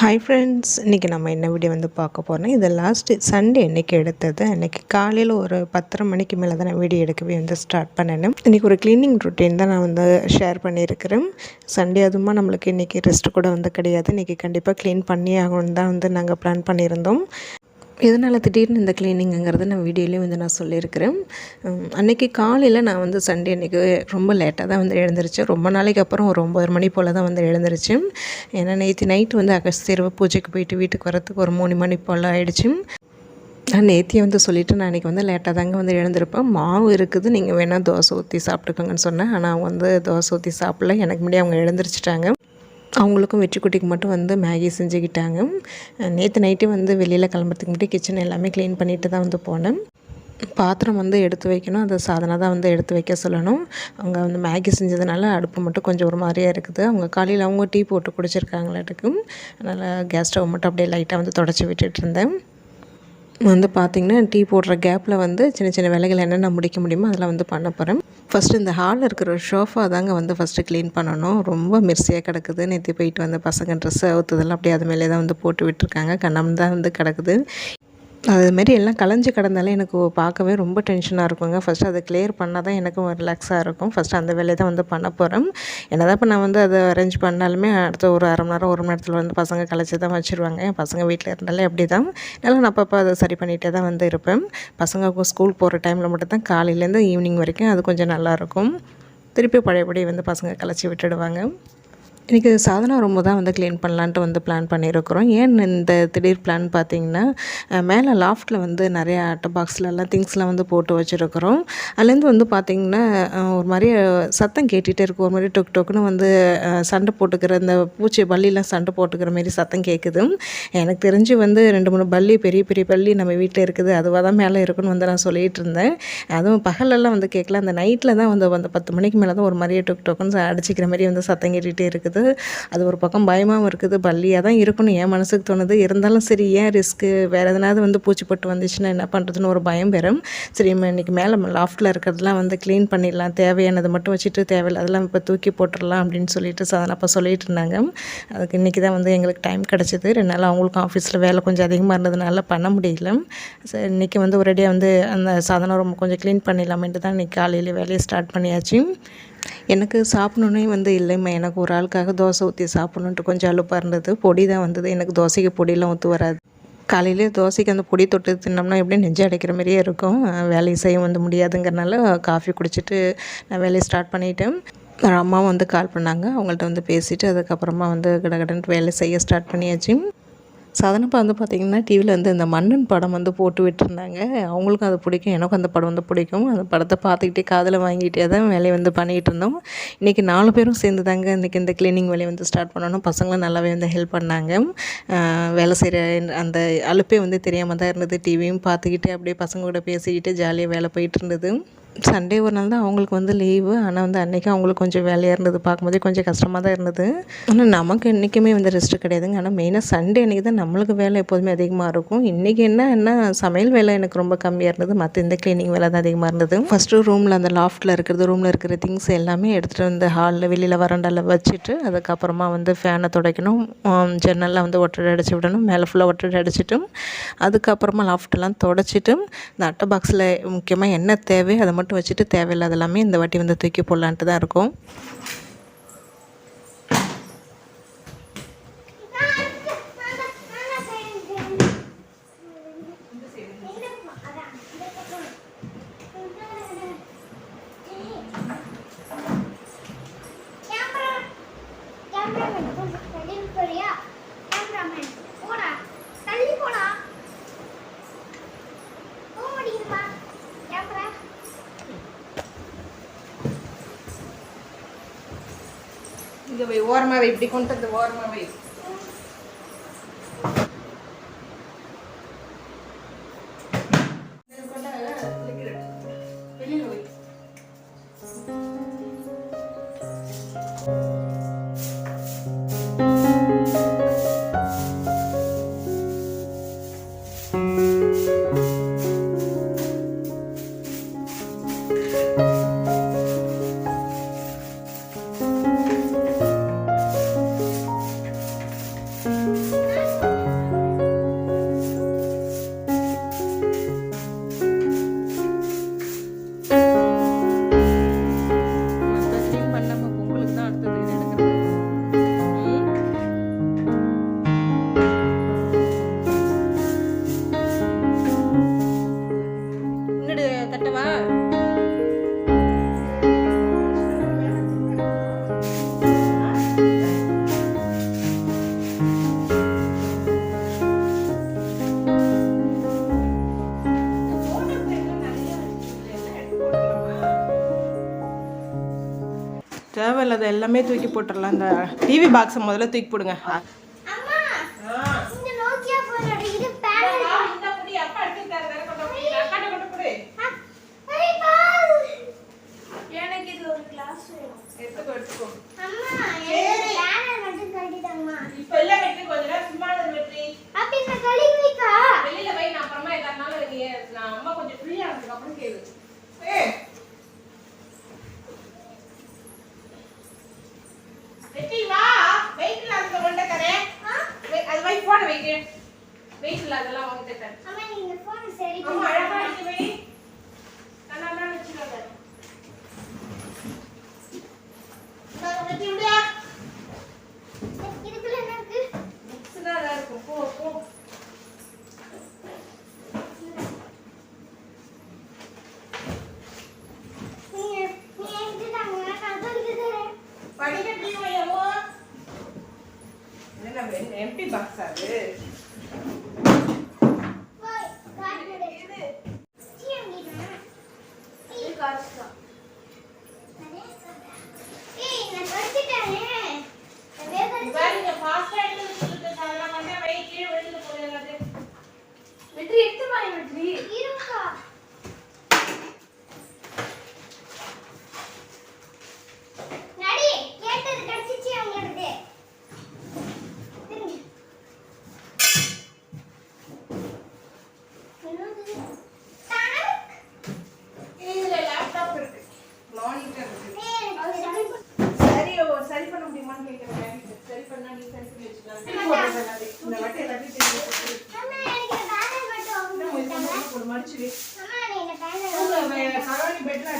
Hi friends இன்றைக்கி நம்ம என்ன வீடியோ வந்து பார்க்க போகிறோம் இது லாஸ்ட்டு சண்டே இன்றைக்கி எடுத்தது. அன்றைக்கி காலையில் ஒரு பத்தரை மணிக்கு மேலே தான் நான் வீடியோ எடுக்கவே வந்து ஸ்டார்ட் பண்ணேன். இன்றைக்கி ஒரு க்ளீனிங் ரொட்டீன் தான் நான் வந்து ஷேர் பண்ணியிருக்கிறேன். சண்டே அதுவுமா நம்மளுக்கு இன்றைக்கி ரெஸ்ட் கூட வந்து கிடையாது. இன்றைக்கி கண்டிப்பாக க்ளீன் பண்ணி ஆகணும் தான் வந்து நாங்கள் பிளான் பண்ணியிருந்தோம். எதனால் திடீர்னு இந்த க்ளீனிங்கிறது நான் வீடியோலேயும் வந்து நான் சொல்லியிருக்கிறேன். அன்றைக்கி அன்னைக்கு காலையில் நான் வந்து சண்டே அன்றைக்கி ரொம்ப லேட்டாக தான் வந்து எழுந்திரிச்சேன் ரொம்ப நாளைக்கு அப்புறம் ஒரு ஒம்பது மணி போல் தான் வந்து எழுந்திரிச்சேன் ஏன்னா நேற்று நைட்டு வந்து அகஸ்தீர்வ பூஜைக்கு போயிட்டு வீட்டுக்கு வரத்துக்கு ஒரு மூணு மணி போல் ஆகிடுச்சு நான் நேத்தியை வந்து சொல்லிவிட்டு நான் அன்றைக்கி வந்து லேட்டாக தாங்க வந்து எழுந்திருப்பேன். மாவு இருக்குது நீங்கள் வேணால் தோசை ஊற்றி சாப்பிட்டுக்கோங்கன்னு சொன்னேன். ஆனால் அவங்க வந்து தோசை ஊற்றி சாப்பிடல. எனக்கு முன்னாடி அவங்க எழுந்திரிச்சிட்டாங்க. அவங்களுக்கும் வெற்றிக்குட்டிக்கு மட்டும் வந்து மேகி செஞ்சுக்கிட்டாங்க. நேற்று நைட்டு வந்து வெளியில் கிளம்புறதுக்கு முன்னாடி கிச்சன் எல்லாமே க்ளீன் பண்ணிட்டு தான் வந்து போனேன். பாத்திரம் வந்து எடுத்து வைக்கணும். அதை சாதனை தான் வந்து எடுத்து வைக்க சொல்லணும். அவங்க வந்து மேகி செஞ்சதுனால அடுப்பு மட்டும் கொஞ்சம் ஒரு மாதிரியாக இருக்குது. அவங்க காலையில் அவங்க டீ போட்டு குடிச்சிருக்காங்களாட்டுக்கு அதனால் கேஸ் ஸ்டவ் மட்டும் அப்படியே லைட்டாக வந்து தொடச்சி விட்டுட்டு இருந்தேன். வந்து பார்த்திங்கன்னா டீ போடுற கேப்பில் வந்து சின்ன சின்ன வேலைகள் என்னென்ன முடிக்க முடியுமோ அதெல்லாம் வந்து பண்ண போகிறேன் ஃபஸ்ட்டு இந்த ஹாலில் இருக்கிற ஷோஃபா தாங்க வந்து ஃபஸ்ட்டு க்ளீன் பண்ணணும். ரொம்ப மிர்சியாக கிடக்குது. நேற்று போயிட்டு வந்து பசங்க ட்ரெஸ்ஸை அவுத்ததெல்லாம் அப்படியே அது மேலே தான் வந்து போட்டு விட்டுருக்காங்க. கண்ணம் தான் வந்து கிடக்குது. அதுமாரி எல்லாம் கலைஞ்சு கிடந்தாலே எனக்கு பார்க்கவே ரொம்ப டென்ஷனாக இருக்குங்க. ஃபஸ்ட்டு அதை கிளியர் பண்ணால் தான் எனக்கும் ரிலாக்ஸாக இருக்கும். ஃபஸ்ட்டு அந்த வேலையை தான் வந்து பண்ண போகிறேன் என்னதான் இப்போ நான் வந்து அதை அரேஞ்ச் பண்ணாலுமே அடுத்த ஒரு அரை மணி நேரம் ஒரு மணி நேரத்தில் வந்து பசங்க கலைச்சி தான் வச்சுருவாங்க. என் பசங்க வீட்டில் இருந்தாலே அப்படி தான் அதனால் நான் அப்பப்போ அதை சரி பண்ணிகிட்டே தான் வந்து இருப்பேன். பசங்க ஸ்கூல் போகிற டைமில் மட்டும் தான் காலையிலேருந்து ஈவினிங் வரைக்கும் அது கொஞ்சம் நல்லாயிருக்கும் திருப்பி பழையபடி வந்து பசங்க கலைச்சி விட்டுடுவாங்க. இன்றைக்கி சாதனா ரொம்ப தான் வந்து க்ளீன் பண்ணலான்ட்டு வந்து பிளான் பண்ணியிருக்கிறோம் ஏன் இந்த திடீர் பிளான் பார்த்தீங்கன்னா மேலே லாஃப்ட்டில் வந்து நிறைய அட்டை பாக்ஸ்லலாம் திங்ஸ்லாம் வந்து போட்டு வச்சுருக்கிறோம். அதுலேருந்து வந்து பார்த்திங்கன்னா ஒரு மாதிரி சத்தம் கேட்டுகிட்டே இருக்கும். ஒரு மாதிரி டொக் டொக்குன்னு வந்து சண்டை போட்டுக்கிற இந்த பூச்சி பள்ளிலாம் சண்டை போட்டுக்கிற மாதிரி சத்தம் கேட்குது எனக்கு தெரிஞ்சு வந்து ரெண்டு மூணு பள்ளி பெரிய பெரிய பள்ளி நம்ம வீட்டில் இருக்குது. அதுவாக தான் மேலே இருக்குன்னு வந்து நான் சொல்லிகிட்டு இருந்தேன். அதுவும் பகலெல்லாம் வந்து கேட்கல அந்த நைட்டில் தான் வந்து அந்த பத்து மணிக்கு மேலே தான் ஒரு மாதிரியே டொக் டொக்குன்னு அடிச்சிக்கிற மாதிரி வந்து சத்தம் கேட்டுகிட்டே இருக்குது. அது ஒரு பக்கம் பயமாகவும் இருக்குது. பள்ளியாக தான் இருக்கணும். என் மனசுக்கு தோணுது. இருந்தாலும் சரி ஏன் ரிஸ்க்கு வேறு எதனாவது வந்து பூச்சிப்பட்டு வந்துச்சுன்னா என்ன பண்ணுறதுன்னு ஒரு பயம் பெறும். சரி இன்றைக்கி மேலே லாஃப்ட்டில் இருக்கிறதுலாம் வந்து க்ளீன் பண்ணிடலாம். தேவையானதை மட்டும் வச்சுட்டு தேவையில்லை அதெல்லாம் இப்போ தூக்கி போட்டுடலாம் அப்படின்னு சொல்லிட்டு சாதனை அப்போ சொல்லிட்டு இருந்தாங்க. அதுக்கு இன்றைக்கி தான் வந்து எங்களுக்கு டைம் கிடச்சிது. ரெண்டு நாள் அவங்களுக்கும் ஆஃபீஸில் வேலை கொஞ்சம் அதிகமாக இருந்ததுனால பண்ண முடியல. சரி இன்றைக்கி வந்து ஒரேடியாக வந்து அந்த சாதனம் ரொம்ப கொஞ்சம் க்ளீன் பண்ணிடலாமேன்ட்டு தான் இன்றைக்கி காலையில் வேலையை ஸ்டார்ட் பண்ணியாச்சு. எனக்கு சாப்பிடணுன்னே வந்து இல்லைம்மா. எனக்கு ஒரு ஆளுக்காக தோசை ஊற்றி சாப்பிட்ணுன்ட்டு கொஞ்சம் அலுப்பாக இருந்தது. பொடி தான் வந்தது. எனக்கு தோசைக்கு பொடியெலாம் ஒத்து வராது. காலையிலே தோசைக்கு அந்த பொடி தொட்டு தின்னோம்னா எப்படியும் நெஞ்சு அடைக்கிற மாதிரியே இருக்கும். வேலையை செய்ய வந்து முடியாதுங்கிறனால காஃபி குடிச்சிட்டு நான் வேலையை ஸ்டார்ட் பண்ணிட்டேன். அம்மாவும் வந்து கால் பண்ணாங்க. அவங்கள்ட்ட வந்து பேசிவிட்டு அதுக்கப்புறமா வந்து கடகடன்ட்டு வேலை செய்ய ஸ்டார்ட் பண்ணியாச்சு. சாதனப்பா வந்து பார்த்திங்கன்னா டிவியில் வந்து இந்த மன்னன் படம் வந்து போட்டு விட்டுருந்தாங்க. அவங்களுக்கும் அது பிடிக்கும் எனக்கும் அந்த படம் வந்து பிடிக்கும். அந்த படத்தை பார்த்துக்கிட்டே காதில் வாங்கிட்டே தான் வேலையை வந்து பண்ணிகிட்டு இருந்தோம். இன்றைக்கி நாலு பேரும் சேர்ந்து தாங்க இன்றைக்கி இந்த க்ளீனிங் வேலையை வந்து ஸ்டார்ட் பண்ணணும். பசங்களும் நல்லாவே வந்து ஹெல்ப் பண்ணாங்க. வேலை செய்கிற அந்த அலுப்பே வந்து தெரியாமல் தான் இருந்தது. டிவியும் பார்த்துக்கிட்டே அப்படியே பசங்க கூட பேசிக்கிட்டு ஜாலியாக வேலை போயிட்டு இருந்தது. சண்டே ஒரு நாள் தான் அவங்களுக்கு வந்து லீவு ஆனால் வந்து அன்றைக்கி அவங்களுக்கு கொஞ்சம் வேலையாக இருந்தது. பார்க்கும்போதே கொஞ்சம் கஷ்டமாக தான் இருந்தது. ஆனால் நமக்கு என்றைக்குமே வந்து ரெஸ்ட்டு கிடையாதுங்க. ஆனால் மெயினாக சண்டே அன்றைக்கி தான் நம்மளுக்கு வேலை எப்போதுமே அதிகமாக இருக்கும். இன்றைக்கி என்ன என்ன சமையல் வேலை எனக்கு ரொம்ப கம்மியாக இருந்தது. மற்ற இந்த க்ளீனிங் வேலை தான் அதிகமாக இருந்தது. ஃபஸ்ட்டு ரூமில் அந்த லாஃப்ட்டில் இருக்கிறது ரூமில் இருக்கிற திங்ஸ் எல்லாமே எடுத்துகிட்டு வந்து ஹாலில் வெளியில் வராண்டாவில் வச்சுட்டு அதுக்கப்புறமா வந்து ஃபேனை துடைக்கணும். ஜன்னலில் வந்து ஒட்டடை அடிச்சு விடணும். மேலே ஃபுல்லாக ஒட்டடை அடிச்சிட்டும். அதுக்கப்புறமா லாஃப்ட்டெல்லாம் தொடச்சிட்டு இந்த அட்டை பாக்ஸில் முக்கியமாக என்ன தேவை அதை மட்டும் வச்சுட்டு தேவையில்லாத எல்லாமே இந்த வாட்டி வந்து தூக்கி போடலான்ட்டு தான் இருக்கும். ఇంకా ఓర్మా ఇప్పుడు ఉంటుంది ఓర్మా அதில் எல்லாமே தூக்கி போட்டுடலாம் இந்த டிவி பாக்ஸை முதல்ல தூக்கி போடுங்க. அம்மா இந்த நோக்கியா போனோட இது பேனல். எனக்கு இது ஒரு கிளாஸ் வேணும். அம்மா எனக்கு பேனல் மட்டும் கட்டிட்டாங்கம்மா இப்போ எல்லாம் வெற்றி கொஞ்ச நேரம் சும்மா இரு வெற்றி அப்ப இந்த கழுவிக்கா வெளியில போய் நான் அப்புறமா எதா இருந்தாலும் நீ நான் அம்மா கொஞ்சம் ஃப்ரீயா இருந்ததுக்கு அப்புறம் கேளு ஏய். வெற்றி வா வெயிட் இல்லாத கொண்ட தரேன் அது வை போன வைக்க வெயிட் இல்லாதெல்லாம் வாங்கிட்டு தரேன் அம்மா நீ இந்த போன் சரி அம்மா அழகா பண்ணி இருக்கு வை நல்லா நல்லா வச்சுக்காத வெற்றி விடியா இதுக்குள்ள என்ன இருக்கு புக்ஸ் தான் அதான் இருக்கும் போ போ நீ நீ என்கிட்ட தாங்க நான் சொல்லிட்டு தரேன் படிக்கட்டு வையமோ என்ன எம்டி பாக்ஸ் அது போய் காட்டு இது சீங்கினா இது காசு ஏய் நான் படிச்சிட்டேனே வேகமா பாருங்க ஃபாஸ்டா எடுத்து வச்சிருக்க அதெல்லாம் பண்ண வை கீழே வெளியில போயிடாது வெற்றி எடுத்து பாரு வெற்றி இருக்கா நடி கேட்டது கிடைச்சிச்சு அவங்களுக்கு திரும்பி. என்னது? தனக். இதுல லேப்டாப் இருக்கு மானிட்டர் இருக்கு ஏய், எனக்கு சரி பண்ணு. சரி ஓ சரி பண்ண முடியுமான்னு கேக்குறேன் சரி பண்ணா நீ சரி பண்ணி வச்சுக்கலாம் போடுறது எல்லாத்தையும். இந்த வாட்டி எல்லாத்தையும் தெரிஞ்சு வச்சிரு. அம்மா, எனக்கு இந்த பேனர் மட்டும் open இன்னும் இது பண்ணித்தாங்க. பண்ணி போடு மடிச்சு வை அம்மா, நீ இந்த பேனர் தூங்க, open வே- கரவாணி பெட்ல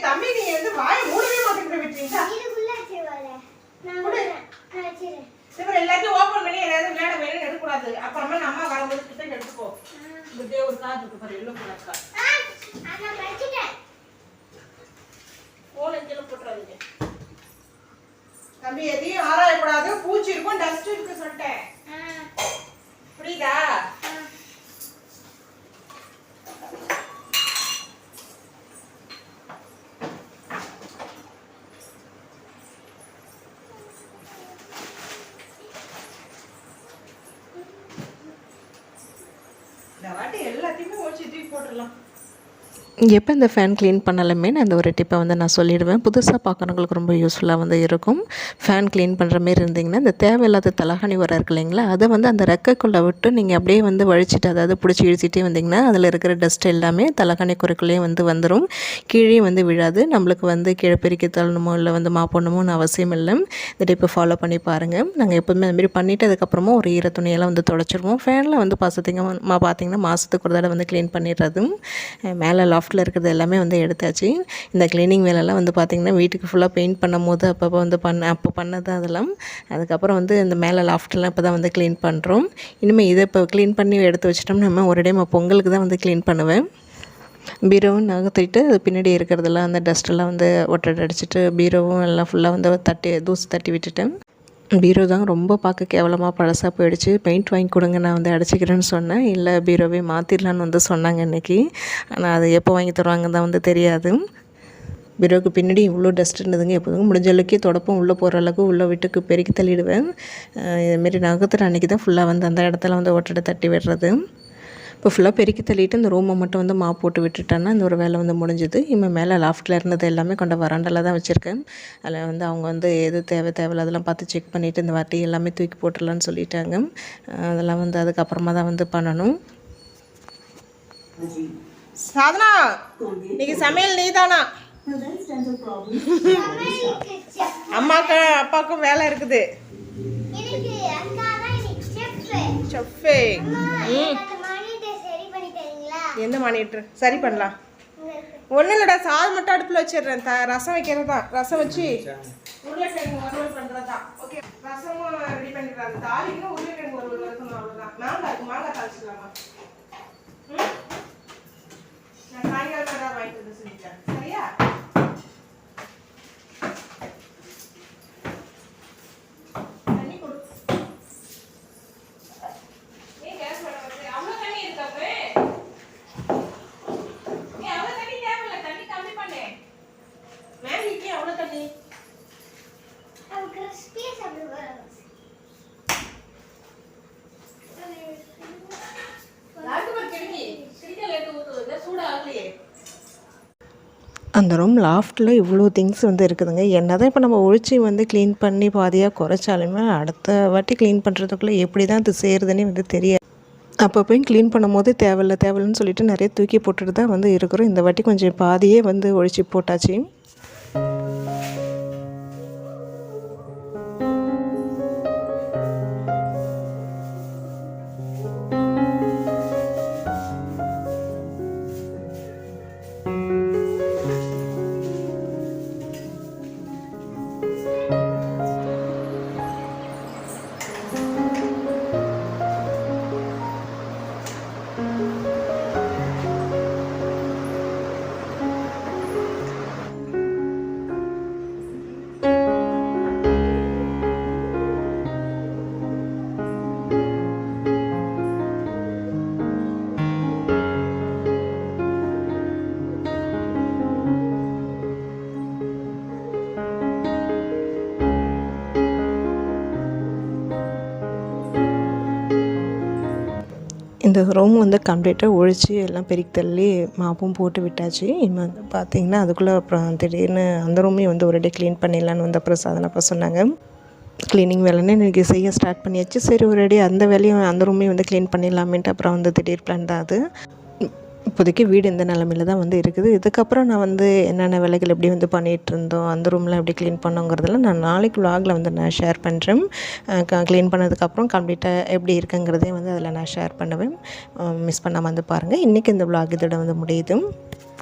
தம்பி நீ வந்து வாய மூடவே மாட்டேங்கிற எல்லாத்தையும் ஓபன் பண்ணி ஏதாவது விளையாட வேணும் எடுக்கக்கூடாது. அப்புறமா நம்ம அம்மா வரும்போது கிட்ட எடுத்துக்கோ. இந்த ஒரு கார்டு இருக்கு. பாரு எல்லோ கலர். போன் போட்டுறாதீங்க. தம்பி எதையும் ஆராயக்கூடாது. பூச்சி இருக்கும் டஸ்ட் இருக்கு சொல்லிட்டேன் ஆ, புரியுதா இந்த வாட்டி எல்லாத்தையுமே ஒழிச்சு தூக்கி போட்டுடலாம். எப்போ இந்த ஃபேன் க்ளீன் பண்ணலுமே நான் இந்த ஒரு டிப்பை வந்து நான் சொல்லிடுவேன். புதுசாக பார்க்குறவங்களுக்கு ரொம்ப யூஸ்ஃபுல்லாக வந்து இருக்கும். ஃபேன் க்ளீன் பண்ணுற மாரி இருந்தீங்கன்னா இந்த தேவையில்லாத தலகாணி வர இருக்கு இல்லைங்களா அதை வந்து அந்த ரெக்கைக்குள்ளே விட்டு நீங்கள் அப்படியே வந்து வழிச்சிட்டு அதாவது பிடிச்சி இழுச்சிட்டே வந்தீங்கன்னா அதில் இருக்கிற டஸ்ட் எல்லாமே தலகாணி குறைக்குள்ளேயே வந்து வந்துடும் கீழே வந்து விழாது. நம்மளுக்கு வந்து கீழே பெருக்கி தள்ளணுமோ இல்லை வந்து மாப்பணுமோன்னு அவசியம் இல்லை. இந்த டிப்பை ஃபாலோ பண்ணி பாருங்கள் நாங்கள் எப்போதுமே அதுமாரி பண்ணிவிட்டு அதுக்கப்புறமா ஒரு ஈர துணியெல்லாம் வந்து தொடச்சிருவோம். ஃபேனில் வந்து பார்த்தீங்க மா பார்த்தீங்கன்னா மாதத்துக்கு ஒரு தடவை வந்து க்ளீன் பண்ணிடுறது மேலே லாஃப்ட்டில் இருக்கிறது எல்லாமே வந்து எடுத்தாச்சு. இந்த க்ளீனிங் வேலைலாம் வந்து பார்த்திங்கன்னா வீட்டுக்கு ஃபுல்லாக பெயிண்ட் பண்ணும் போது அப்பப்போ வந்து பண்ண அப்போ பண்ணது அதெல்லாம். அதுக்கப்புறம் வந்து இந்த மேலே லாஃப்ட்லாம் இப்போ தான் வந்து க்ளீன் பண்ணுறோம் இனிமேல் இதை இப்போ க்ளீன் பண்ணி எடுத்து வச்சிட்டோம்னா நம்ம ஒரு டைம் பொங்கலுக்கு தான் வந்து க்ளீன் பண்ணுவேன். பீரோவும் நகர்த்திட்டு அது பின்னாடி இருக்கிறதெல்லாம் அந்த டஸ்ட்டெல்லாம் வந்து ஒட்டடை அடிச்சிட்டு பீரோவும் எல்லாம் ஃபுல்லாக வந்து தட்டி தூசி தட்டி விட்டுட்டேன். பீரோ தான் ரொம்ப பார்க்க கேவலமாக பழசாக போயிடுச்சு. பெயிண்ட் வாங்கி கொடுங்க நான் வந்து அடிச்சிக்கிறேன்னு சொன்னேன். இல்லை பீரோவே மாற்றிடலான்னு வந்து சொன்னாங்க இன்றைக்கி ஆனால் அது எப்போ வாங்கி தருவாங்கன்னு தான் வந்து தெரியாது. பீரோவுக்கு பின்னாடி இவ்வளோ டஸ்ட் இருந்ததுங்க. எப்போதும் முடிஞ்ச அளவுக்கு தொடப்பம் உள்ளே போகிற அளவுக்கு உள்ளே வீட்டுக்கு பெருக்கி தள்ளிடுவேன். இதுமாரி நகத்துற அன்றைக்கி தான் ஃபுல்லாக வந்து அந்த இடத்துல வந்து ஒட்டடை தட்டி விடுறது. இப்போ ஃபுல்லாக பெருக்கி தள்ளிட்டு இந்த ரூமை மட்டும் வந்து மா போட்டு விட்டுட்டேன்னா இந்த ஒரு வேலை வந்து முடிஞ்சுது. இவன் மேலே லாஃப்ட்டில் இருந்தது எல்லாமே கொண்ட வராண்டில் தான் வச்சுருக்கேன். அதில் வந்து அவங்க வந்து எது தேவை தேவையில்லாதெல்லாம் பார்த்து செக் பண்ணிவிட்டு இந்த வாட்டி எல்லாமே தூக்கி போட்டுடலான்னு சொல்லிட்டாங்க. அதெல்லாம் வந்து அதுக்கப்புறமா தான் வந்து பண்ணணும். சாதனா இன்னைக்கு சமையல் நீதானா? சமையலுக்கு chef. அம்மாக்கும் அப்பாவுக்கும் வேலை இருக்குது. எனக்கு அக்கா தான் எனக்கு chef. செஃப்பே அம்மா, எனக்கு அந்த monitor சரி பண்ணி தரீங்களா? எந்த மானிட்டர் சரி பண்ணலாம். ஒன்றும் இல்லைடா சாதம் மட்டும் அடுப்பில் வச்சிடுறேன். த ரசம் வைக்கிறது? தான் ரசம் வச்சு. உருளைக்கிழங்கு வறுவல் பண்ணுறது தான் ஓகே ரசமும் ரெடி பண்ணிடுறாங்க. தாளிக்கும் உருளைக்கிழங்கு வறுவல் வறுக்கணும் அவ்வளோதான் மாங்காய் இருக்கு மாங்காய் தாளிச்சிடலாமா ம்? நான் காய்கறி தான் வாங்கிட்டு வந்து செஞ்சுட்டேன் சரியா தண்ணி கொடு ஏன் கேஸ் மேல வருது அவ்வளோ தண்ணி இருக்காங்க ஏய், அவ்வளவு தண்ணி தேவையில்ல. தண்ணி கம்மி பண்ணு. அந்த ரூம் லாஃப்ட்டில் இவ்வளோ திங்ஸ் வந்து இருக்குதுங்க. என்ன தான் இப்போ நம்ம ஒழிச்சு வந்து க்ளீன் பண்ணி பாதியாக குறைச்சாலுமே அடுத்த வாட்டி க்ளீன் பண்ணுறதுக்குள்ளே எப்படி தான் அது செய்கிறதுனே வந்து தெரியாது. அப்போ போய் க்ளீன் பண்ணும்போது தேவையில்ல தேவையில்லன்னு சொல்லிட்டு நிறைய தூக்கி போட்டுட்டு தான் வந்து இருக்கிறோம். இந்த வாட்டி கொஞ்சம் பாதியே வந்து ஒழிச்சு போட்டாச்சு. இந்த ரூம் வந்து கம்ப்ளீட்டாக ஒழிச்சு எல்லாம் பெருக்கி தள்ளி மாப்பும் போட்டு விட்டாச்சு. இனிமேல் வந்து பார்த்திங்கன்னா அதுக்குள்ளே அப்புறம் திடீர்னு அந்த ரூமையும் வந்து ஒரேடியாக க்ளீன் பண்ணிடலான்னு வந்து அப்புறம் சாதனப்பா சொன்னாங்க. க்ளீனிங் வேலைன்னு இன்றைக்கி செய்ய ஸ்டார்ட் பண்ணியாச்சு. சரி ஒரேடி அந்த வேலையும் அந்த ரூமையும் வந்து க்ளீன் பண்ணிடலாமேன்ட்டு அப்புறம் வந்து திடீர் பிளான் தான் அது. இப்போதைக்கு வீடு இந்த நிலமையில தான் வந்து இருக்குது. இதுக்கப்புறம் நான் வந்து என்னென்ன வேலைகள் எப்படி வந்து பண்ணிகிட்டு இருந்தோம் அந்த ரூம்லாம் எப்படி க்ளீன் பண்ணோங்கிறதெல்லாம் நான் நாளைக்கு வ்ளாகில் வந்து நான் ஷேர் பண்ணுறேன் க்ளீன் பண்ணதுக்கப்புறம் கம்ப்ளீட்டாக எப்படி இருக்குங்கிறதையும் வந்து அதில் நான் ஷேர் பண்ணுவேன். மிஸ் பண்ணாமல் வந்து பாருங்கள் இன்றைக்கி இந்த vlog இதோட வந்து முடியுது.